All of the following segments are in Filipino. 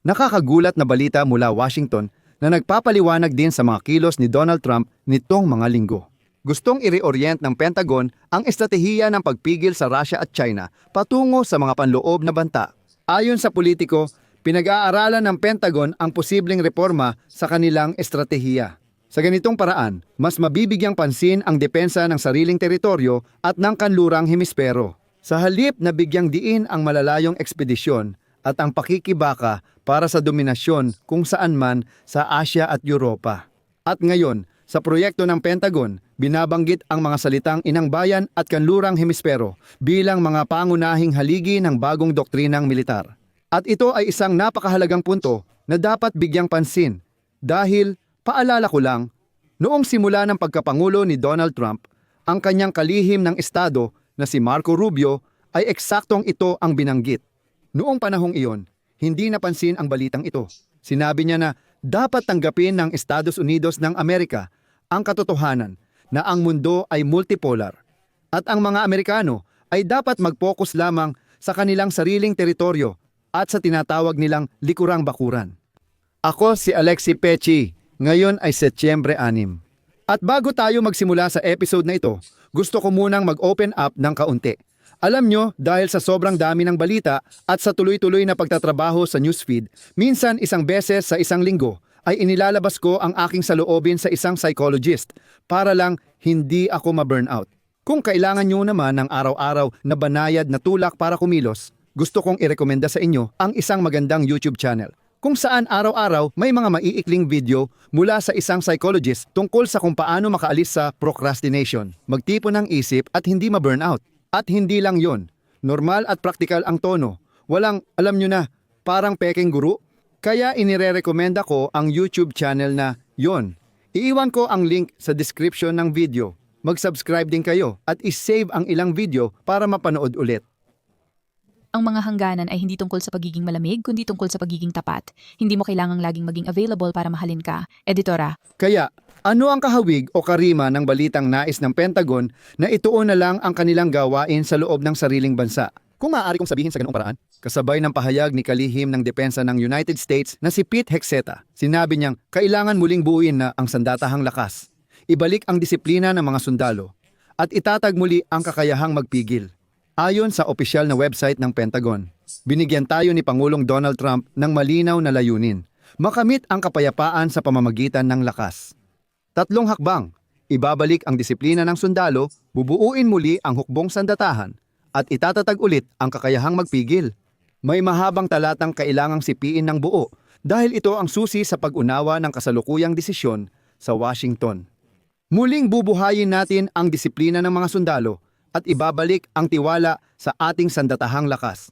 Nakakagulat na balita mula Washington na nagpapaliwanag din sa mga kilos ni Donald Trump nitong mga linggo. Gustong i-reorient ng Pentagon ang estratehiya ng pagpigil sa Russia at China patungo sa mga panloob na banta. Ayon sa politiko, pinag-aaralan ng Pentagon ang posibleng reforma sa kanilang estratehiya. Sa ganitong paraan, mas mabibigyang pansin ang depensa ng sariling teritoryo at ng kanlurang hemispero. Sa halip na bigyang diin ang malalayong ekspedisyon at ang pakikibaka para sa dominasyon kung saan man sa Asia at Europa. At ngayon, sa proyekto ng Pentagon, binabanggit ang mga salitang inang bayan at kanlurang hemispero bilang mga pangunahing haligi ng bagong doktrinang militar. At ito ay isang napakahalagang punto na dapat bigyang pansin dahil, paalala ko lang, noong simula ng pagkapangulo ni Donald Trump, ang kanyang kalihim ng Estado na si Marco Rubio ay eksaktong ito ang binanggit. Noong panahong iyon, hindi napansin ang balitang ito. Sinabi niya na dapat tanggapin ng Estados Unidos ng Amerika ang katotohanan na ang mundo ay multipolar at ang mga Amerikano ay dapat mag-focus lamang sa kanilang sariling teritoryo at sa tinatawag nilang likurang bakuran. Ako si Alexi Pechi, ngayon ay Setyembre 6. At bago tayo magsimula sa episode na ito, gusto ko munang mag-open up ng kaunti. Alam nyo, dahil sa sobrang dami ng balita at sa tuloy-tuloy na pagtatrabaho sa newsfeed, minsan isang beses sa isang linggo ay inilalabas ko ang aking saloobin sa isang psychologist para lang hindi ako ma-burnout. Kung kailangan nyo naman ng araw-araw na banayad na tulak para kumilos, gusto kong irekomenda sa inyo ang isang magandang YouTube channel kung saan araw-araw may mga maiikling video mula sa isang psychologist tungkol sa kung paano makaalis sa procrastination, magtipon ng isip at hindi ma-burnout. At hindi lang yon, normal at praktikal ang tono. Walang, alam nyo na, parang peking guru. Kaya inirerekomenda ko ang YouTube channel na yon. Iiwan ko ang link sa description ng video. Mag-subscribe din kayo at isave ang ilang video para mapanood ulit. Ang mga hangganan ay hindi tungkol sa pagiging malamig, kundi tungkol sa pagiging tapat. Hindi mo kailangang laging maging available para mahalin ka. Editora, Kaya, ano ang kahawig o karima ng balitang nais ng Pentagon na ituon na lang ang kanilang gawain sa loob ng sariling bansa? Kung maaari kong sabihin sa ganoong paraan, kasabay ng pahayag ni kalihim ng depensa ng United States na si Pete Hexeta, sinabi niyang kailangan muling buuin na ang sandatahang lakas, ibalik ang disiplina ng mga sundalo, at itatag muli ang kakayahang magpigil. Ayon sa opisyal na website ng Pentagon, binigyan tayo ni Pangulong Donald Trump ng malinaw na layunin, makamit ang kapayapaan sa pamamagitan ng lakas. Tatlong hakbang, ibabalik ang disiplina ng sundalo, bubuuin muli ang hukbong sandatahan, at itatatag ulit ang kakayahang magpigil. May mahabang talatang kailangang sipiin ng buo dahil ito ang susi sa pag-unawa ng kasalukuyang desisyon sa Washington. Muling bubuhayin natin ang disiplina ng mga sundalo at ibabalik ang tiwala sa ating sandatahang lakas.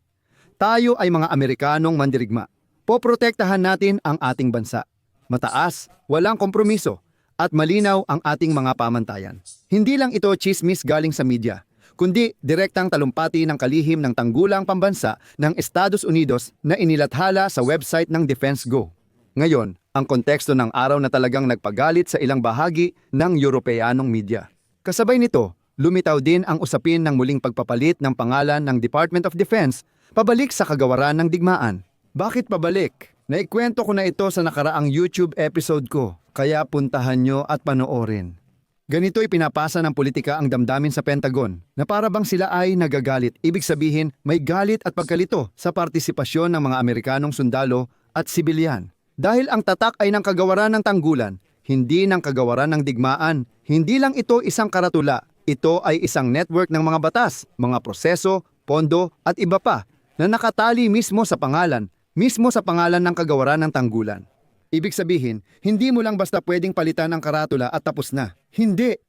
Tayo ay mga Amerikanong mandirigma. Poprotektahan natin ang ating bansa. Mataas, walang kompromiso, at malinaw ang ating mga pamantayan. Hindi lang ito chismis galing sa media, kundi direktang talumpati ng kalihim ng tanggulang pambansa ng Estados Unidos na inilathala sa website ng Defense Go. Ngayon, ang konteksto ng araw na talagang nagpagalit sa ilang bahagi ng Europeanong media. Kasabay nito, lumitaw din ang usapin ng muling pagpapalit ng pangalan ng Department of Defense pabalik sa kagawaran ng digmaan. Bakit pabalik? Naikwento ko na ito sa nakaraang YouTube episode ko, kaya puntahan nyo at panoorin. Ganito ipinapasa ng politika ang damdamin sa Pentagon na para bang sila ay nagagalit. Ibig sabihin, may galit at pagkalito sa partisipasyon ng mga Amerikanong sundalo at sibilyan. Dahil ang tatak ay ng kagawaran ng tanggulan, hindi ng kagawaran ng digmaan. Hindi lang ito isang karatula, ito ay isang network ng mga batas, mga proseso, pondo at iba pa na nakatali mismo sa pangalan, mismo sa pangalan ng kagawaran ng tanggulan. Ibig sabihin, hindi mo lang basta pwedeng palitan ang karatula at tapos na. Hindi.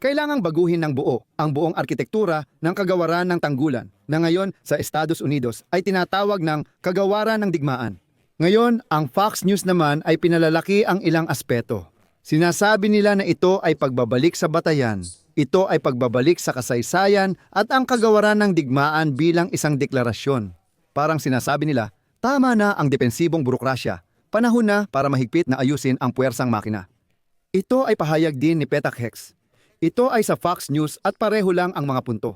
Kailangang baguhin ng buo ang buong arkitektura ng kagawaran ng tanggulan na ngayon sa Estados Unidos ay tinatawag ng kagawaran ng digmaan. Ngayon, ang Fox News naman ay pinalalaki ang ilang aspeto. Sinasabi nila na ito ay pagbabalik sa batayan. Ito ay pagbabalik sa kasaysayan at ang kagawaran ng digmaan bilang isang deklarasyon. Parang sinasabi nila, tama na ang depensibong burokrasya. Panahon na para mahigpit na ayusin ang puwersang makina. Ito ay pahayag din ni Petak Hex. Ito ay sa Fox News at pareho lang ang mga punto.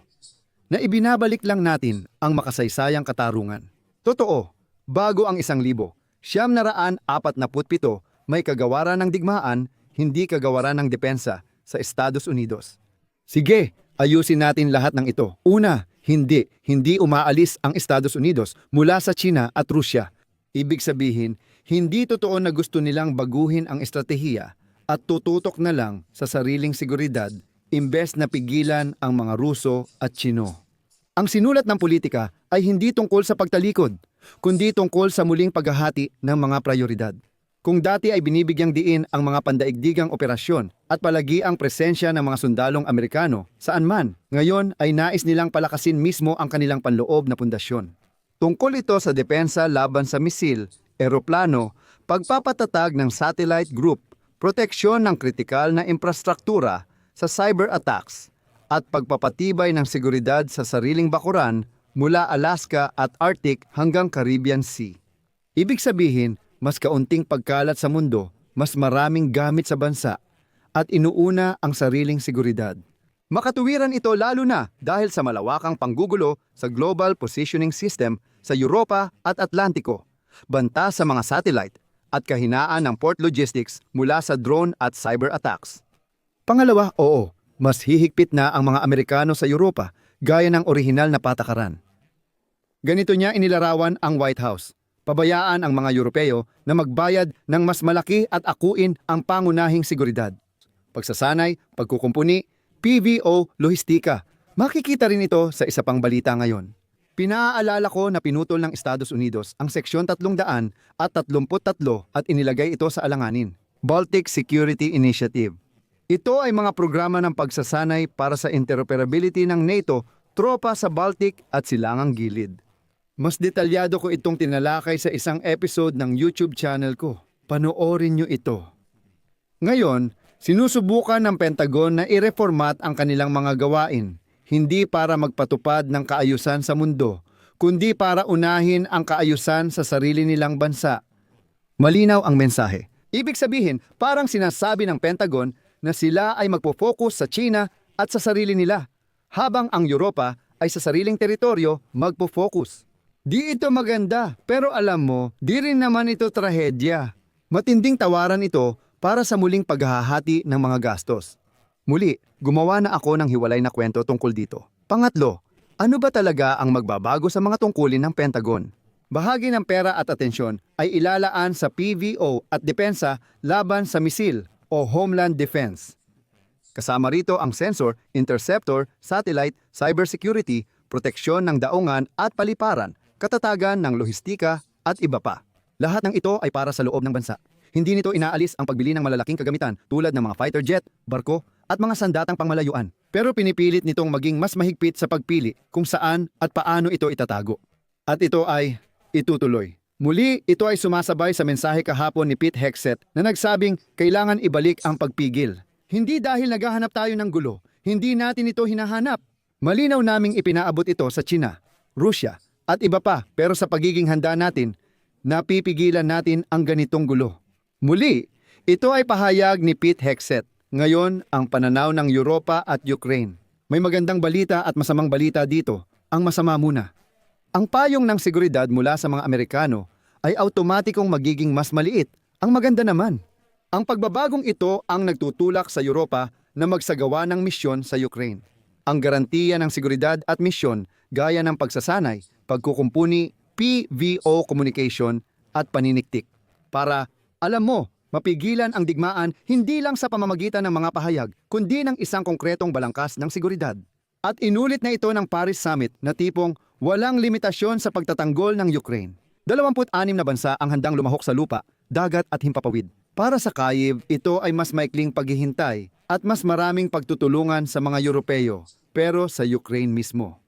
Na ibinabalik lang natin ang makasaysayang katarungan. Totoo, bago ang isang libo. Siyam na raan apat na putpito may kagawaran ng digmaan, hindi kagawaran ng depensa sa Estados Unidos. Sige, ayusin natin lahat ng ito. Una, hindi, hindi umaalis ang Estados Unidos mula sa China at Rusya. Ibig sabihin, hindi totoo na gusto nilang baguhin ang estratehiya at tututok na lang sa sariling seguridad imbes na pigilan ang mga Ruso at Chino. Ang sinulat ng politika ay hindi tungkol sa pagtalikod, kundi tungkol sa muling paghahati ng mga prioridad. Kung dati ay binibigyang diin ang mga pandaigdigang operasyon at palagi ang presensya ng mga sundalong Amerikano saan man, ngayon ay nais nilang palakasin mismo ang kanilang panloob na pundasyon. Tungkol ito sa depensa laban sa misil, eroplano, pagpapatatag ng satellite group, proteksyon ng kritikal na infrastruktura sa cyber attacks, at pagpapatibay ng seguridad sa sariling bakuran mula Alaska at Arctic hanggang Caribbean Sea. Ibig sabihin, mas kaunting pagkalat sa mundo, mas maraming gamit sa bansa, at inuuna ang sariling seguridad. Makatuwiran ito lalo na dahil sa malawakang panggugulo sa Global Positioning System sa Europa at Atlantiko, banta sa mga satellite, at kahinaan ng port logistics mula sa drone at cyber attacks. Pangalawa, oo, mas hihigpit na ang mga Amerikano sa Europa gaya ng orihinal na patakaran. Ganito niya inilarawan ang White House. Pabayaan ang mga Europeo na magbayad ng mas malaki at akuin ang pangunahing seguridad. Pagsasanay, pagkukumpuni, PVO, lohistika. Makikita rin ito sa isa pang balita ngayon. Pinaaalala ko na pinutol ng Estados Unidos ang Seksyon 300 at 33 at inilagay ito sa alanganin. Baltic Security Initiative. Ito ay mga programa ng pagsasanay para sa interoperability ng NATO, tropa sa Baltic at silangang gilid. Mas detalyado ko itong tinalakay sa isang episode ng YouTube channel ko. Panoorin nyo ito. Ngayon, sinusubukan ng Pentagon na ireformat ang kanilang mga gawain, hindi para magpatupad ng kaayusan sa mundo, kundi para unahin ang kaayusan sa sarili nilang bansa. Malinaw ang mensahe. Ibig sabihin, parang sinasabi ng Pentagon na sila ay magpo-focus sa China at sa sarili nila, habang ang Europa ay sa sariling teritoryo magpo-focus. Di ito maganda, pero alam mo, di rin naman ito trahedya. Matinding tawaran ito para sa muling paghahati ng mga gastos. Muli, gumawa na ako ng hiwalay na kwento tungkol dito. Pangatlo, ano ba talaga ang magbabago sa mga tungkulin ng Pentagon? Bahagi ng pera at atensyon ay ilalaan sa PVO at depensa laban sa misil o Homeland Defense. Kasama rito ang sensor, interceptor, satellite, cybersecurity, proteksyon ng daungan at paliparan, katatagan ng lohistika at iba pa. Lahat ng ito ay para sa loob ng bansa. Hindi nito inaalis ang pagbili ng malalaking kagamitan tulad ng mga fighter jet, barko, at mga sandatang pangmalayuan. Pero pinipilit nitong maging mas mahigpit sa pagpili kung saan at paano ito itatago. At ito ay itutuloy. Muli, ito ay sumasabay sa mensahe kahapon ni Pete Hexet na nagsabing kailangan ibalik ang pagpigil. Hindi dahil naghahanap tayo ng gulo, hindi natin ito hinahanap. Malinaw naming ipinaabot ito sa China, Rusya, at iba pa pero sa pagiging handa natin, napipigilan natin ang ganitong gulo. Muli, ito ay pahayag ni Pete Hexet. Ngayon, ang pananaw ng Europa at Ukraine. May magandang balita at masamang balita dito. Ang masama muna. Ang payong ng seguridad mula sa mga Amerikano ay automatikong magiging mas maliit. Ang maganda naman. Ang pagbabagong ito ang nagtutulak sa Europa na magsagawa ng misyon sa Ukraine. Ang garantiya ng seguridad at misyon gaya ng pagsasanay, pagkukumpuni, PVO communication at paniniktik. Para, alam mo, mapigilan ang digmaan hindi lang sa pamamagitan ng mga pahayag, kundi ng isang konkretong balangkas ng seguridad. At inulit na ito ng Paris Summit na tipong walang limitasyon sa pagtatanggol ng Ukraine. 26 na bansa ang handang lumahok sa lupa, dagat at himpapawid. Para sa Kyiv, ito ay mas maikling paghihintay at mas maraming pagtutulungan sa mga Europeo, pero sa Ukraine mismo.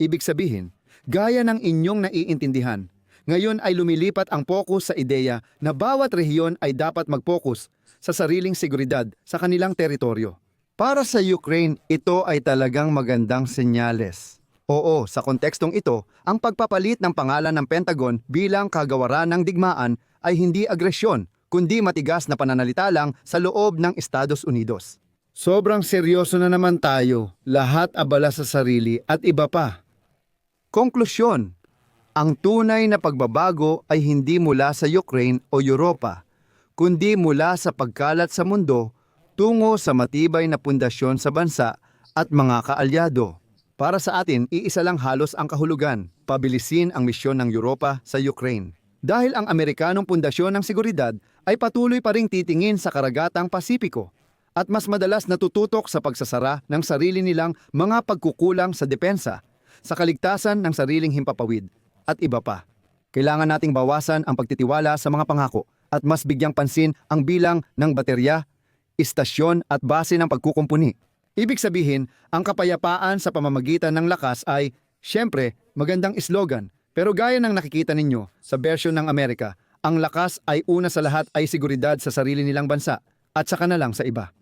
Ibig sabihin, gaya ng inyong naiintindihan, ngayon ay lumilipat ang pokus sa ideya na bawat rehiyon ay dapat mag-focus sa sariling seguridad sa kanilang teritoryo. Para sa Ukraine, ito ay talagang magandang senyales. Oo, sa kontekstong ito, ang pagpapalit ng pangalan ng Pentagon bilang kagawaran ng digmaan ay hindi agresyon, kundi matigas na pananalita lang sa loob ng Estados Unidos. Sobrang seryoso na naman tayo, lahat abala sa sarili at iba pa. Konklusyon, Ang tunay na pagbabago ay hindi mula sa Ukraine o Europa, kundi mula sa pagkalat sa mundo tungo sa matibay na pundasyon sa bansa at mga kaalyado. Para sa atin, iisa lang halos ang kahulugan, pabilisin ang misyon ng Europa sa Ukraine. Dahil ang Amerikanong pundasyon ng seguridad ay patuloy pa ring titingin sa karagatang Pasipiko at mas madalas natututok sa pagsasara ng sarili nilang mga pagkukulang sa depensa, sa kaligtasan ng sariling himpapawid, at iba pa. Kailangan nating bawasan ang pagtitiwala sa mga pangako at mas bigyang pansin ang bilang ng baterya, istasyon at base ng pagkukumpuni. Ibig sabihin, ang kapayapaan sa pamamagitan ng lakas ay, syempre, magandang slogan. Pero gaya ng nakikita ninyo sa version ng Amerika, ang lakas ay una sa lahat ay seguridad sa sarili nilang bansa at saka na lang sa iba.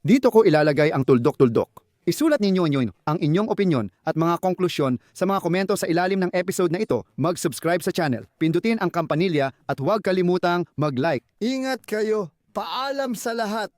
Dito ko ilalagay ang tuldok-tuldok. Isulat ninyo inyo ang inyong opinion at mga konklusyon sa mga komento sa ilalim ng episode na ito. Mag-subscribe sa channel, pindutin ang kampanilya at huwag kalimutang mag-like. Ingat kayo! Paalam sa lahat!